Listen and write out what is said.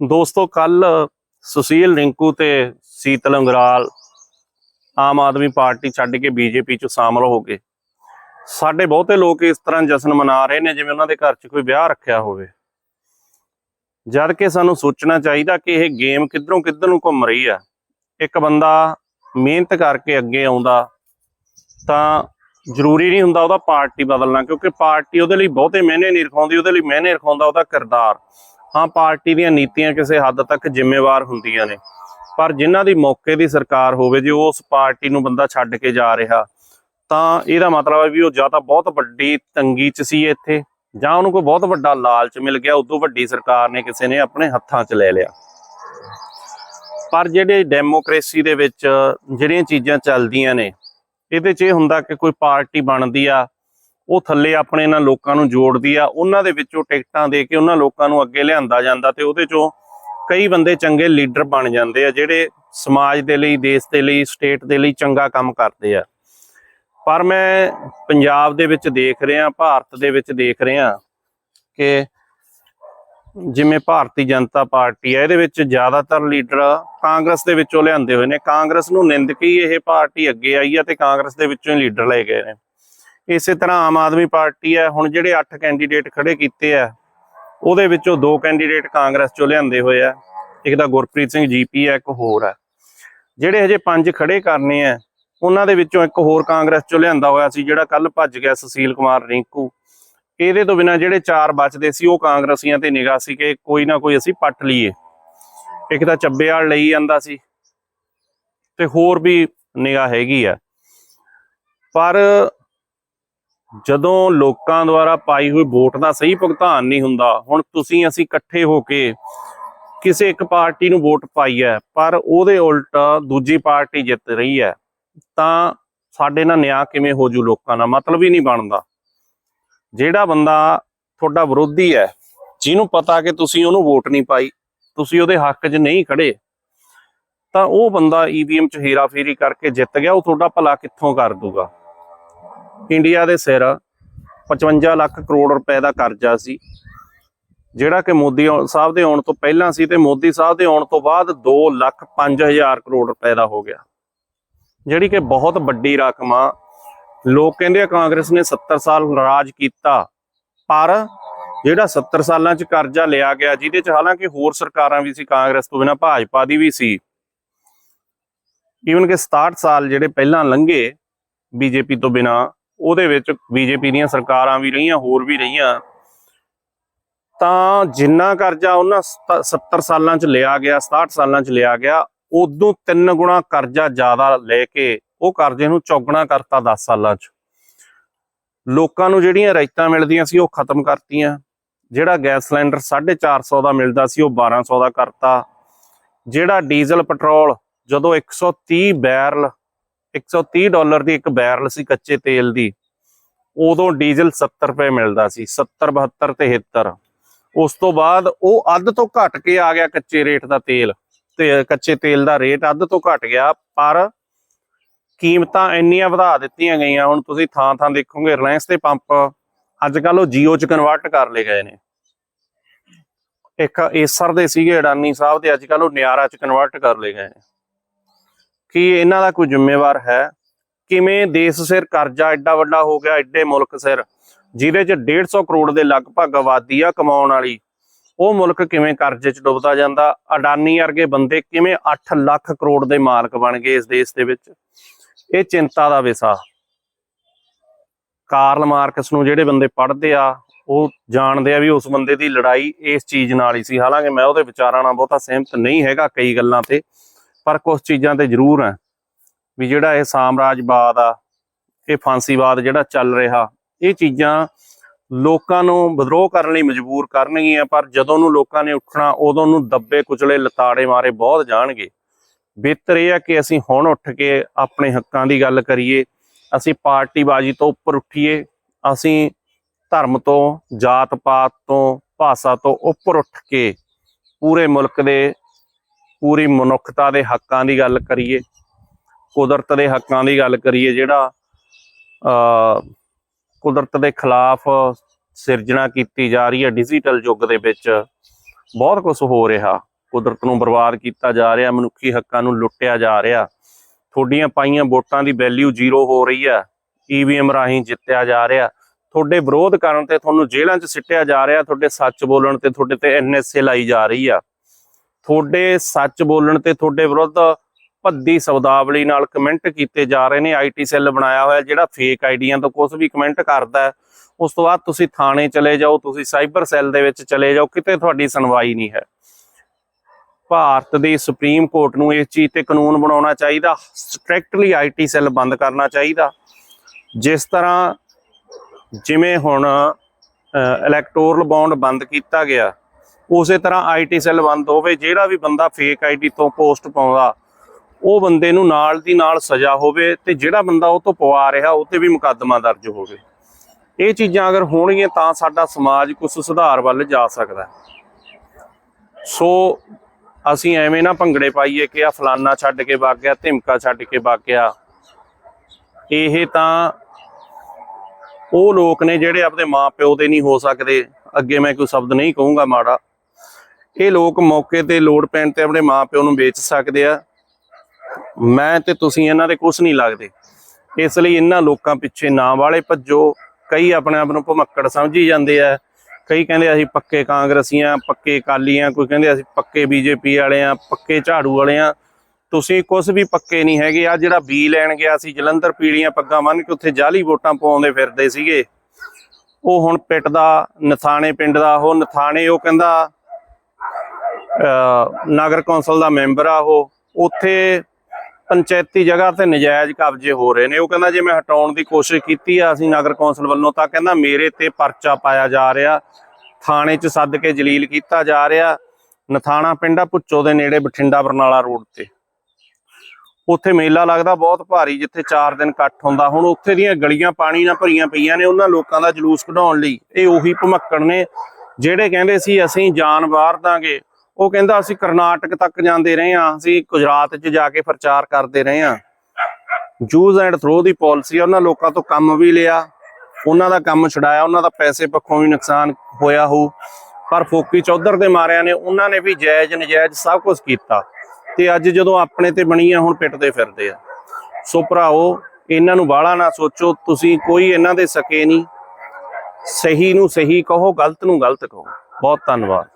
ਦੋਸਤੋ ਕੱਲ ਸੁਸ਼ੀਲ ਰਿੰਕੂ ਤੇ ਸੀਤਲ ਅੰਗਰਾਲ ਆਮ ਆਦਮੀ ਪਾਰਟੀ ਛੱਡ ਕੇ ਬੀਜੇਪੀ ਚ ਸ਼ਾਮਲ ਹੋ ਗਏ ਸਾਡੇ ਬਹੁਤੇ ਲੋਕ ਇਸ ਤਰ੍ਹਾਂ ਜਸ਼ਨ ਮਨਾ ਰਹੇ ਨੇ ਜਿਵੇਂ ਉਹਨਾਂ ਦੇ ਘਰ 'ਚ ਕੋਈ ਵਿਆਹ ਰੱਖਿਆ ਹੋਵੇ। ਜਦ ਕਿ ਸਾਨੂੰ ਸੋਚਣਾ ਚਾਹੀਦਾ ਕਿ ਇਹ ਗੇਮ ਕਿੱਧਰੋਂ ਕਿੱਧਰ ਨੂੰ ਘੁੰਮ ਰਹੀ ਆ। ਇੱਕ ਬੰਦਾ ਮਿਹਨਤ ਕਰਕੇ ਅੱਗੇ ਆਉਂਦਾ ਤਾਂ ਜ਼ਰੂਰੀ ਨਹੀਂ ਹੁੰਦਾ ਉਹਦਾ ਪਾਰਟੀ ਬਦਲਣਾ, ਕਿਉਂਕਿ ਪਾਰਟੀ ਉਹਦੇ ਲਈ ਬਹੁਤੇ ਮਹਿਨੇ ਨਹੀਂ ਰਖਾਉਂਦੀ, ਉਹਦੇ ਲਈ ਮਹਿਨੇ ਰਖਾਉਂਦਾ ਉਹਦਾ ਕਿਰਦਾਰ। ਹਾਂ, ਪਾਰਟੀ ਦੀਆਂ ਨੀਤੀਆਂ ਕਿਸੇ ਹੱਦ ਤੱਕ ਜ਼ਿੰਮੇਵਾਰ ਹੁੰਦੀਆਂ ਨੇ। ਪਰ ਜਿਨ੍ਹਾਂ ਦੀ ਮੌਕੇ ਦੀ ਸਰਕਾਰ ਹੋਵੇ, ਜੇ ਉਸ ਪਾਰਟੀ ਨੂੰ ਬੰਦਾ ਛੱਡ ਕੇ ਜਾ ਰਿਹਾ, ਤਾਂ ਇਹਦਾ ਮਤਲਬ ਹੈ ਵੀ ਉਹ ਜਾਂ ਤਾਂ ਬਹੁਤ ਵੱਡੀ ਤੰਗੀ 'ਚ ਸੀ ਇੱਥੇ, ਜਾਂ ਉਹਨੂੰ ਕੋਈ ਬਹੁਤ ਵੱਡਾ ਲਾਲਚ ਮਿਲ ਗਿਆ, ਉਦੋਂ ਵੱਡੀ ਸਰਕਾਰ ਨੇ ਕਿਸੇ ਨੇ ਆਪਣੇ ਹੱਥਾਂ 'ਚ ਲੈ ਲਿਆ। ਪਰ ਜਿਹੜੇ ਡੈਮੋਕ੍ਰੇਸੀ ਦੇ ਵਿੱਚ ਜਿਹੜੀਆਂ ਚੀਜ਼ਾਂ ਚੱਲਦੀਆਂ ਨੇ, ਇਹਦੇ 'ਚ ਇਹ ਹੁੰਦਾ ਕਿ ਕੋਈ ਪਾਰਟੀ ਬਣਦੀ ਆ ਉਹ ਥੱਲੇ ਆਪਣੇ ਇਹਨਾਂ ਲੋਕਾਂ ਨੂੰ ਜੋੜਦੀ ਆ, ਉਹਨਾਂ ਦੇ ਵਿੱਚੋਂ ਟਿਕਟਾਂ ਦੇ ਕੇ ਉਹਨਾਂ ਲੋਕਾਂ ਨੂੰ ਅੱਗੇ ਲਿਆਂਦਾ ਜਾਂਦਾ ਤੇ ਉਹਦੇ 'ਚੋਂ ਕਈ ਬੰਦੇ ਚੰਗੇ ਲੀਡਰ ਬਣ ਜਾਂਦੇ ਆ, ਜਿਹੜੇ ਸਮਾਜ ਦੇ ਲਈ, ਦੇਸ਼ ਦੇ ਲਈ, ਸਟੇਟ ਦੇ ਲਈ ਚੰਗਾ ਕੰਮ ਕਰਦੇ ਆ। ਪਰ ਮੈਂ ਪੰਜਾਬ ਦੇ ਵਿੱਚ ਦੇਖ ਰਿਹਾ, ਭਾਰਤ ਦੇ ਵਿੱਚ ਦੇਖ ਰਿਹਾ ਕਿ ਜਿਵੇਂ ਭਾਰਤੀ ਜਨਤਾ ਪਾਰਟੀ ਹੈ ਇਹਦੇ ਵਿੱਚ ਜ਼ਿਆਦਾਤਰ ਲੀਡਰ ਕਾਂਗਰਸ ਦੇ ਵਿੱਚੋਂ ਲਿਆਂਦੇ ਹੋਏ ਨੇ। ਕਾਂਗਰਸ ਨੂੰ ਨਿੰਦਕ ਹੀ ਇਹ ਪਾਰਟੀ ਅੱਗੇ ਆਈ ਹੈ ਤੇ ਕਾਂਗਰਸ ਦੇ ਵਿੱਚੋਂ ਹੀ ਲੀਡਰ ਲਏ ਗਏ ਨੇ। ਇਸੇ ਤਰ੍ਹਾਂ ਆਮ ਆਦਮੀ ਪਾਰਟੀ ਹੈ, ਹੁਣ ਜਿਹੜੇ 8 ਕੈਂਡੀਡੇਟ ਖੜੇ ਕੀਤੇ ਆ, ਉਹਦੇ ਵਿੱਚੋਂ ਦੋ ਕੈਂਡੀਡੇਟ ਕਾਂਗਰਸ ਚੋਂ ਲਿਆਂਦੇ ਹੋਏ ਆ, ਇੱਕ ਤਾਂ ਗੁਰਪ੍ਰੀਤ ਸਿੰਘ ਜੀਪੀ ਹੈ, ਇੱਕ ਹੋਰ ਹੈ। ਜਿਹੜੇ ਹਜੇ ਪੰਜ ਖੜੇ ਕਰਨੇ ਆ, ਉਹਨਾਂ ਦੇ ਵਿੱਚੋਂ ਇੱਕ ਹੋਰ ਕਾਂਗਰਸ ਚੋਂ ਲਿਆਂਦਾ ਹੋਇਆ ਸੀ, ਜਿਹੜਾ ਕੱਲ ਭੱਜ ਗਿਆ ਸੁਸ਼ੀਲ ਕੁਮਾਰ ਰਿੰਕੂ। ਇਹਦੇ ਤੋਂ ਬਿਨਾ ਜਿਹੜੇ ਚਾਰ ਬਚਦੇ ਸੀ, ਉਹ ਕਾਂਗਰਸੀਆਂ ਤੇ ਨਿਗਾਹ ਸੀ ਕਿ ਕੋਈ ਨਾ ਕੋਈ ਅਸੀਂ ਪੱਟ ਲਈਏ। ਇੱਕ ਤਾਂ ਚੱਬੇਵਾਲ ਲਈ ਜਾਂਦਾ ਸੀ, ਤੇ ਹੋਰ ਵੀ ਨਿਗਾਹ ਹੈਗੀ ਆ। ਪਰ ਜਦੋਂ ਲੋਕਾਂ ਦੁਆਰਾ ਪਾਈ ਹੋਈ ਵੋਟ ਦਾ ਸਹੀ ਭੁਗਤਾਨ ਨਹੀਂ ਹੁੰਦਾ, ਹੁਣ ਤੁਸੀਂ ਅਸੀਂ ਇਕੱਠੇ ਹੋ ਕੇ ਕਿਸੇ ਇੱਕ ਪਾਰਟੀ ਨੂੰ ਵੋਟ ਪਾਈ ਹੈ, ਪਰ ਉਹਦੇ ਉਲਟ ਦੂਜੀ ਪਾਰਟੀ ਜਿੱਤ ਰਹੀ ਹੈ, ਤਾਂ ਸਾਡੇ ਨਾਲ ਨਿਆਂ ਕਿਵੇਂ ਹੋ ਜੂ ਲੋਕਾਂ ਨਾਲ? ਮਤਲਬ ਹੀ ਨਹੀਂ ਬਣਦਾ। ਜਿਹੜਾ ਬੰਦਾ ਤੁਹਾਡਾ ਵਿਰੋਧੀ ਹੈ, ਜਿਹਨੂੰ ਪਤਾ ਕਿ ਤੁਸੀਂ ਉਹਨੂੰ ਵੋਟ ਨਹੀਂ ਪਾਈ, ਤੁਸੀਂ ਉਹਦੇ ਹੱਕ 'ਚ ਨਹੀਂ ਖੜੇ, ਤਾਂ ਉਹ ਬੰਦਾ ਈਵੀਐਮ 'ਚ ਹੇਰਾਫੇਰੀ ਕਰਕੇ ਜਿੱਤ ਗਿਆ, ਉਹ ਤੁਹਾਡਾ ਭਲਾ ਕਿੱਥੋਂ ਕਰ ਦੂਗਾ? ਇੰਡੀਆ ਦੇ ਸਿਰ 55 ਲੱਖ ਕਰੋੜ ਰੁਪਏ ਦਾ ਕਰਜ਼ਾ ਸੀ, ਜਿਹੜਾ ਕਿ ਮੋਦੀ ਸਾਹਿਬ ਦੇ ਆਉਣ ਤੋਂ ਪਹਿਲਾਂ ਸੀ ਤੇ ਮੋਦੀ ਸਾਹਿਬ ਦੇ ਆਉਣ ਤੋਂ ਬਾਅਦ 2 ਲੱਖ 5000 ਕਰੋੜ ਰੁਪਏ ਦਾ ਹੋ ਗਿਆ। ਜਿਹੜੀ ਕਿ ਬਹੁਤ ਵੱਡੀ ਰਕਮ ਆ। ਲੋਕ ਕਹਿੰਦੇ ਆ ਕਾਂਗਰਸ ਨੇ 70 ਸਾਲ ਰਾਜ ਕੀਤਾ, ਪਰ ਜਿਹੜਾ 70 ਸਾਲਾਂ ਚ ਕਰਜ਼ਾ ਲਿਆ ਗਿਆ, ਜਿਹਦੇ ਚ ਹਾਲਾਂਕਿ ਹੋਰ ਸਰਕਾਰਾਂ ਵੀ ਸੀ, ਕਾਂਗਰਸ ਤੋਂ ਬਿਨਾਂ ਭਾਜਪਾ ਦੀ ਵੀ ਸੀ। ਈਵਨ ਕਿ 67 ਸਾਲ ਜਿਹੜੇ ਪਹਿਲਾਂ ਲੰਘੇ ਬੀਜੇਪੀ ਤੋਂ ਬਿਨਾਂ ਉਹਦੇ ਵਿੱਚ ਬੀਜੇਪੀ ਦੀਆਂ ਸਰਕਾਰਾਂ ਵੀ ਰਹੀਆਂ, ਹੋਰ ਵੀ ਰਹੀਆਂ। ਤਾਂ ਜਿੰਨਾ ਕਰਜ਼ਾ ਉਹਨਾਂ ਸਤ- 70 ਸਾਲਾਂ ਚ ਲਿਆ ਗਿਆ 67 ਸਾਲਾਂ ਚ ਲਿਆ ਗਿਆ, ਉਦੋਂ ਤਿੰਨ ਗੁਣਾ ਕਰਜ਼ਾ ਜ਼ਿਆਦਾ ਲੈ ਕੇ ਉਹ ਕਰਜ਼ੇ ਨੂੰ ਚੌਗਣਾ ਕਰਤਾ 10 ਸਾਲਾਂ ਚ। ਲੋਕਾਂ ਨੂੰ ਜਿਹੜੀਆਂ ਰਾਇਤਾਂ ਮਿਲਦੀਆਂ ਸੀ ਉਹ ਖਤਮ ਕਰਤੀਆਂ। ਜਿਹੜਾ ਗੈਸ ਸਿਲੰਡਰ 450 ਦਾ ਮਿਲਦਾ ਸੀ, ਉਹ 1200 ਦਾ ਕਰਤਾ। ਜਿਹੜਾ ਡੀਜ਼ਲ ਪੈਟਰੋਲ, ਜਦੋਂ 130 ਬੈਰਲ 130 ਡਾਲਰ ਦੀ ਇੱਕ ਬੈਰਲ ਸੀ ਕੱਚੇ ਤੇਲ ਦੀ। ਉਦੋਂ ਡੀਜ਼ਲ 70 ਰੁਪਏ ਮਿਲਦਾ ਸੀ 70 72 73 ਉਸ ਤੋਂ ਬਾਅਦ ਉਹ ਅੱਧ ਤੋਂ ਘਟ ਕੇ ਆ ਗਿਆ ਕੱਚੇ ਰੇਟ ਦਾ ਤੇਲ। ਤੇ ਕੱਚੇ ਤੇਲ ਦਾ ਰੇਟ ਅੱਧ ਤੋਂ ਘਟ ਗਿਆ, ਪਰ ਕੀਮਤਾਂ ਇੰਨੀਆਂ ਵਧਾ ਦਿੱਤੀਆਂ ਗਈਆਂ। ਹੁਣ ਤੁਸੀਂ ਥਾਂ ਥਾਂ ਦੇਖੋਗੇ, ਰਿਲਾਇੰਸ ਦੇ ਪੰਪ ਅੱਜ ਕੱਲ ਉਹ ਜੀਓ ਚ ਕਨਵਰਟ ਕਰ ਲਏ ਗਏ ਨੇ। ਇੱਕ ਏਸਰ ਦੇ ਸੀਗੇ ਅਡਾਨੀ ਸਾਹਿਬ ਦੇ ਅੱਜ ਕੱਲ ਉਹ ਨਿਆਰਾ ਚ ਕਨਵਰਟ ਕਰ ਲਏ ਗਏ ਨੇ। ਕਿ ਇਹਨਾਂ ਦਾ ਕੋਈ ਜ਼ਿੰਮੇਵਾਰ ਹੈ? ਕਿਵੇਂ ਦੇਸ਼ ਸਿਰ ਕਰਜ਼ਾ ਐਡਾ ਵੱਡਾ ਹੋ ਗਿਆ ਐਡੇ ਮੁਲਕ ਸਿਰ? ਜਿਹਦੇ ਚ 150 ਕਰੋੜ ਦੇ ਲਗਭਗ ਆਬਾਦੀ ਆ ਕਮਾਉਣ ਵਾਲੀ। ਉਹ ਮੁਲਕ ਕਿਵੇਂ ਕਰਜ਼ੇ 'ਚ ਡੁੱਬਦਾ ਜਾਂਦਾ? ਅਡਾਨੀ ਵਰਗੇ ਬੰਦੇ ਕਿਵੇਂ 8 ਲੱਖ ਕਰੋੜ ਦੇ ਮਾਲਕ ਬਣ ਗਏ ਇਸ ਦੇਸ਼ ਦੇ ਵਿੱਚ? ਇਹ ਚਿੰਤਾ ਦਾ ਵਿਸ਼ਾ। ਕਾਰਲ ਮਾਰਕਸ ਨੂੰ ਜਿਹੜੇ ਬੰਦੇ ਪੜ੍ਹਦੇ ਆ, ਉਹ ਜਾਣਦੇ ਆ ਵੀ ਉਸ ਬੰਦੇ ਦੀ ਲੜਾਈ ਇਸ ਚੀਜ਼ ਨਾਲ ਹੀ ਸੀ। ਹਾਲਾਂਕਿ ਮੈਂ ਉਹਦੇ ਵਿਚਾਰਾਂ ਨਾਲ ਬਹੁਤਾ ਸਹਿਮਤ ਨਹੀਂ ਹੈਗਾ ਕਈ ਗੱਲਾਂ ਤੇ। ਪਰ ਕੁਝ ਚੀਜ਼ਾਂ ਤੇ ਜ਼ਰੂਰ ਹੈ ਵੀ ਜਿਹੜਾ ਇਹ ਸਾਮਰਾਜਵਾਦ ਆ, ਇਹ ਫਾਂਸੀਵਾਦ ਜਿਹੜਾ ਚੱਲ ਰਿਹਾ, ਇਹ ਚੀਜ਼ਾਂ ਲੋਕਾਂ ਨੂੰ ਵਿਦਰੋਹ ਕਰਨ ਲਈ ਮਜਬੂਰ ਕਰਨਗੀਆਂ, ਪਰ ਜਦੋਂ ਨੂੰ ਲੋਕਾਂ ਨੇ ਉੱਠਣਾ, ਉਦੋਂ ਨੂੰ ਦੱਬੇ, ਕੁਚਲੇ, ਲਤਾੜੇ ਮਾਰੇ ਬਹੁਤ ਜਾਣਗੇ। ਬਿਹਤਰ ਇਹ ਆ ਕਿ ਅਸੀਂ ਹੁਣ ਉੱਠ ਕੇ ਆਪਣੇ ਹੱਕਾਂ ਦੀ ਗੱਲ ਕਰੀਏ, ਅਸੀਂ ਪਾਰਟੀਬਾਜ਼ੀ ਤੋਂ ਉੱਪਰ ਉੱਠੀਏ, ਅਸੀਂ ਧਰਮ ਤੋਂ ਜਾਤ ਪਾਤ ਤੋਂ, ਭਾਸ਼ਾ ਤੋਂ ਉੱਪਰ ਉੱਠ ਕੇ ਪੂਰੇ ਮੁਲਕ ਦੇ ਪੂਰੀ ਮਨੁੱਖਤਾ ਦੇ ਹੱਕਾਂ ਦੀ ਗੱਲ ਕਰੀਏ, ਕੁਦਰਤ ਦੇ ਹੱਕਾਂ ਦੀ ਗੱਲ ਕਰੀਏ, ਜਿਹੜਾ ਕੁਦਰਤ ਦੇ ਖਿਲਾਫ ਸਿਰਜਣਾ ਕੀਤੀ ਜਾ ਰਹੀ ਹੈ ਡਿਜੀਟਲ ਯੁੱਗ ਦੇ ਵਿੱਚ, ਬਹੁਤ ਕੁਝ ਹੋ ਰਿਹਾ। ਕੁਦਰਤ ਨੂੰ ਬਰਬਾਦ ਕੀਤਾ ਜਾ ਰਿਹਾ, ਮਨੁੱਖੀ ਹੱਕਾਂ ਨੂੰ ਲੁੱਟਿਆ ਜਾ ਰਿਹਾ। ਤੁਹਾਡੀਆਂ ਪਾਈਆਂ ਵੋਟਾਂ ਦੀ ਵੈਲਿਊ ਜ਼ੀਰੋ ਹੋ ਰਹੀ ਆ ਈਵੀਐਮ ਰਾਹੀਂ ਜਿੱਤਿਆ ਜਾ ਰਿਹਾ। ਤੁਹਾਡੇ ਵਿਰੋਧ ਕਰਨ ਤੇ ਤੁਹਾਨੂੰ ਜੇਲ੍ਹਾਂ 'ਚ ਸਿੱਟਿਆ ਜਾ ਰਿਹਾ, ਤੁਹਾਡੇ ਸੱਚ ਬੋਲਣ ਤੇ ਤੁਹਾਡੇ ਤੇ ਐਨਐਸਏ ਲਾਈ ਜਾ ਰਹੀ ਆ। ਤੁਹਾਡੇ ਸੱਚ ਬੋਲਣ ਤੇ ਤੁਹਾਡੇ ਵਿਰੁੱਧ ਭੱਦੀ ਸਬਦਾਵਲੀ ਨਾਲ ਕਮੈਂਟ ਕੀਤੇ ਜਾ ਰਹੇ ਨੇ। ਆਈਟੀ ਸੈੱਲ ਬਣਾਇਆ ਹੋਇਆ, ਜਿਹੜਾ ਫੇਕ ਆਈਡੀਆਂ ਤੋਂ ਕੁਝ ਵੀ ਕਮੈਂਟ ਕਰਦਾ ਉਸ ਤੋਂ ਬਾਅਦ ਤੁਸੀਂ ਥਾਣੇ ਚਲੇ ਜਾਓ, ਤੁਸੀਂ ਸਾਈਬਰ ਸੈੱਲ ਦੇ ਵਿੱਚ ਚਲੇ ਜਾਓ, ਕਿਤੇ ਤੁਹਾਡੀ ਸੁਣਵਾਈ ਨਹੀਂ ਹੈ। ਭਾਰਤ ਦੀ ਸੁਪਰੀਮ ਕੋਰਟ ਨੂੰ ਇਸ ਚੀਜ਼ ਤੇ ਕਾਨੂੰਨ ਬਣਾਉਣਾ ਚਾਹੀਦਾ ਸਟ੍ਰਿਕਟਲੀ ਆਈਟੀ ਸੈੱਲ ਬੰਦ ਕਰਨਾ ਚਾਹੀਦਾ। ਜਿਸ ਤਰ੍ਹਾਂ ਜਿਵੇਂ ਹੁਣ ਇਲੈਕਟੋਰਲ ਬੌਂਡ ਬੰਦ ਕੀਤਾ ਗਿਆ ਉਸੇ ਤਰ੍ਹਾਂ ਆਈਟੀ ਸੈੱਲ ਬੰਦ ਹੋਵੇ, ਜਿਹੜਾ ਵੀ ਬੰਦਾ ਫੇਕ ਆਈਡੀ ਤੋਂ ਪੋਸਟ ਪਾਉਂਦਾ, ਉਹ ਬੰਦੇ ਨੂੰ ਨਾਲ ਦੀ ਨਾਲ ਸਜ਼ਾ ਹੋਵੇ ਤੇ ਜਿਹੜਾ ਬੰਦਾ ਉਹ ਤੋਂ ਪਵਾ ਰਿਹਾ, ਉਹ ਤੇ ਵੀ ਮੁਕੱਦਮਾ ਦਰਜ ਹੋਵੇ। ਇਹ ਚੀਜ਼ਾਂ ਅਗਰ ਹੋਣਗੀਆਂ ਤਾਂ ਸਾਡਾ ਸਮਾਜ ਕੁਝ ਸੁਧਾਰ ਵੱਲ ਜਾ ਸਕਦਾ। ਸੋ ਅਸੀਂ ਐਵੇਂ ਨਾ ਭੰਗੜੇ ਪਾਈਏ ਕਿ ਆ ਫਲਾਨਾ ਛੱਡ ਕੇ ਵਗ ਗਿਆ, ਧਿਮਕਾ ਛੱਡ ਕੇ ਵਗ ਗਿਆ। ਇਹ ਤਾਂ ਉਹ ਲੋਕ ਨੇ ਜਿਹੜੇ ਆਪਦੇ ਮਾਪਿਓ ਦੇ ਨਹੀਂ ਹੋ ਸਕਦੇ। ਅੱਗੇ ਮੈਂ ਕੋਈ ਸ਼ਬਦ ਨਹੀਂ ਕਹੂੰਗਾ ਮਾੜਾ। ਇਹ ਲੋਕ ਮੌਕੇ ਤੇ ਲੋੜ ਪੈਣ ਤੇ ਆਪਣੇ ਮਾਪਿਓ ਨੂੰ ਵੇਚ ਸਕਦੇ ਆ। ਮੈਂ ਤੇ ਤੁਸੀਂ ਇਹਨਾਂ ਦੇ ਕੁਝ ਨਹੀਂ ਲੱਗਦੇ। ਇਸ ਲਈ ਇਹਨਾਂ ਲੋਕਾਂ ਪਿੱਛੇ ਨਾ ਵਾਲੇ ਭੱਜੋ। ਕਈ ਆਪਣੇ ਆਪ ਨੂੰ ਭਮੱਕੜ ਸਮਝੀ ਜਾਂਦੇ ਆ। ਕਈ ਕਹਿੰਦੇ ਅਸੀਂ ਪੱਕੇ ਕਾਂਗਰਸੀਆਂ, ਪੱਕੇ ਅਕਾਲੀਆਂ, ਕੋਈ ਕਹਿੰਦੇ ਅਸੀਂ ਪੱਕੇ ਬੀਜੇਪੀ ਵਾਲੇ ਆ, ਪੱਕੇ ਝਾੜੂ ਵਾਲੇ ਆ। ਤੁਸੀਂ ਕੁਝ ਵੀ ਪੱਕੇ ਨਹੀਂ ਹੈਗੇ। ਆ ਜਿਹੜਾ ਬੀ ਲੈਣ ਗਿਆ ਸੀ, ਜਲੰਧਰ ਪੀੜੀਆਂ ਪੱਗਾਂ ਬੰਨ ਕੇ ਉੱਥੇ ਜਾਲੀ ਵੋਟਾਂ ਪਾਉਂਦੇ ਫਿਰਦੇ ਸੀਗੇ। ਉਹ ਹੁਣ ਪਿੱਟ ਦਾ, ਨਥਾਣੇ ਪਿੰਡ ਦਾ, ਉਹ ਨਥਾਣੇ ਉਹ ਕਹਿੰਦਾ ਨਗਰ ਕੌਂਸਲ ਦਾ ਮੈਂਬਰ ਆ ਉਹ, ਉੱਥੇ ਪੰਚਾਇਤੀ ਜਗ੍ਹਾ ਤੇ ਨਜਾਇਜ਼ ਕਬਜ਼ੇ ਹੋ ਰਹੇ ਨੇ। ਉਹ ਕਹਿੰਦਾ ਜੇ ਮੈਂ ਹਟਾਉਣ ਦੀ ਕੋਸ਼ਿਸ਼ ਕੀਤੀ ਆ ਅਸੀਂ ਨਗਰ ਕੌਂਸਲ ਵੱਲੋਂ ਤਾਂ ਕਹਿੰਦਾ ਮੇਰੇ ਤੇ ਪਰਚਾ ਪਾਇਆ ਜਾ ਰਿਹਾ, ਥਾਣੇ 'ਚ ਸੱਦ ਕੇ ਜਲੀਲ ਕੀਤਾ ਜਾ ਰਿਹਾ, ਨਥਾਣਾ ਪਿੰਡਾ ਭੁੱਚੋ ਦੇ ਨੇੜੇ ਬਠਿੰਡਾ ਬਰਨਾਲਾ ਰੋਡ ਤੇ। ਉੱਥੇ ਮੇਲਾ ਲੱਗਦਾ, ਬਹੁਤ ਭਾਰੀ, ਜਿੱਥੇ 4 ਦਿਨ ਇਕੱਠ ਹੁੰਦਾ। ਹੁਣ ਉੱਥੇ ਦੀਆਂ ਗਲੀਆਂ ਪਾਣੀ ਨਾਲ ਭਰੀਆਂ ਪਈਆਂ ਨੇ, ਉਹਨਾਂ ਲੋਕਾਂ ਦਾ ਜਲੂਸ ਕਢਾਉਣ ਲਈ। ਇਹ ਉਹੀ ਭਮੱਕੜ ਨੇ, ਜਿਹੜੇ ਕਹਿੰਦੇ ਸੀ ਅਸੀਂ ਜਾਨ ਵਾਰ ਦਾਂਗੇ ਉਹ ਕਹਿੰਦਾ ਅਸੀਂ ਕਰਨਾਟਕ ਤੱਕ ਜਾਂਦੇ ਰਹੇ ਹਾਂ, ਅਸੀਂ ਗੁਜਰਾਤ 'ਚ ਜਾ ਕੇ ਪ੍ਰਚਾਰ ਕਰਦੇ ਰਹੇ ਹਾਂ। ਜੂਜ਼ ਐਂਡ ਥਰੋ ਦੀ ਪਾਲਿਸੀ ਉਹਨਾਂ ਲੋਕਾਂ ਤੋਂ ਕੰਮ ਵੀ ਲਿਆ, ਉਹਨਾਂ ਦਾ ਕੰਮ ਛਡਾਇਆ, ਉਹਨਾਂ ਦਾ ਪੈਸੇ ਪੱਖੋਂ ਵੀ ਨੁਕਸਾਨ ਹੋਇਆ ਹੋ ਪਰ ਫੋਕੀ ਚੌਧਰ ਦੇ ਮਾਰਿਆਂ ਨੇ, ਉਹਨਾਂ ਨੇ ਵੀ ਜਾਇਜ਼ ਨਜਾਇਜ਼ ਸਭ ਕੁਝ ਕੀਤਾ। ਤੇ ਅੱਜ ਜਦੋਂ ਆਪਣੇ ਤੇ ਬਣੀ ਆ, ਹੁਣ ਪਿੱਟਦੇ ਫਿਰਦੇ ਆ। ਸੋ ਭਰਾਓ ਇਹਨਾਂ ਨੂੰ ਬਾਹਲਾ ਨਾ ਸੋਚੋ, ਤੁਸੀਂ ਕੋਈ ਇਹਨਾਂ ਦੇ ਸਕੇ ਨਹੀਂ। ਸਹੀ ਨੂੰ ਸਹੀ ਕਹੋ, ਗਲਤ ਨੂੰ ਗਲਤ ਕਹੋ। ਬਹੁਤ ਧੰਨਵਾਦ।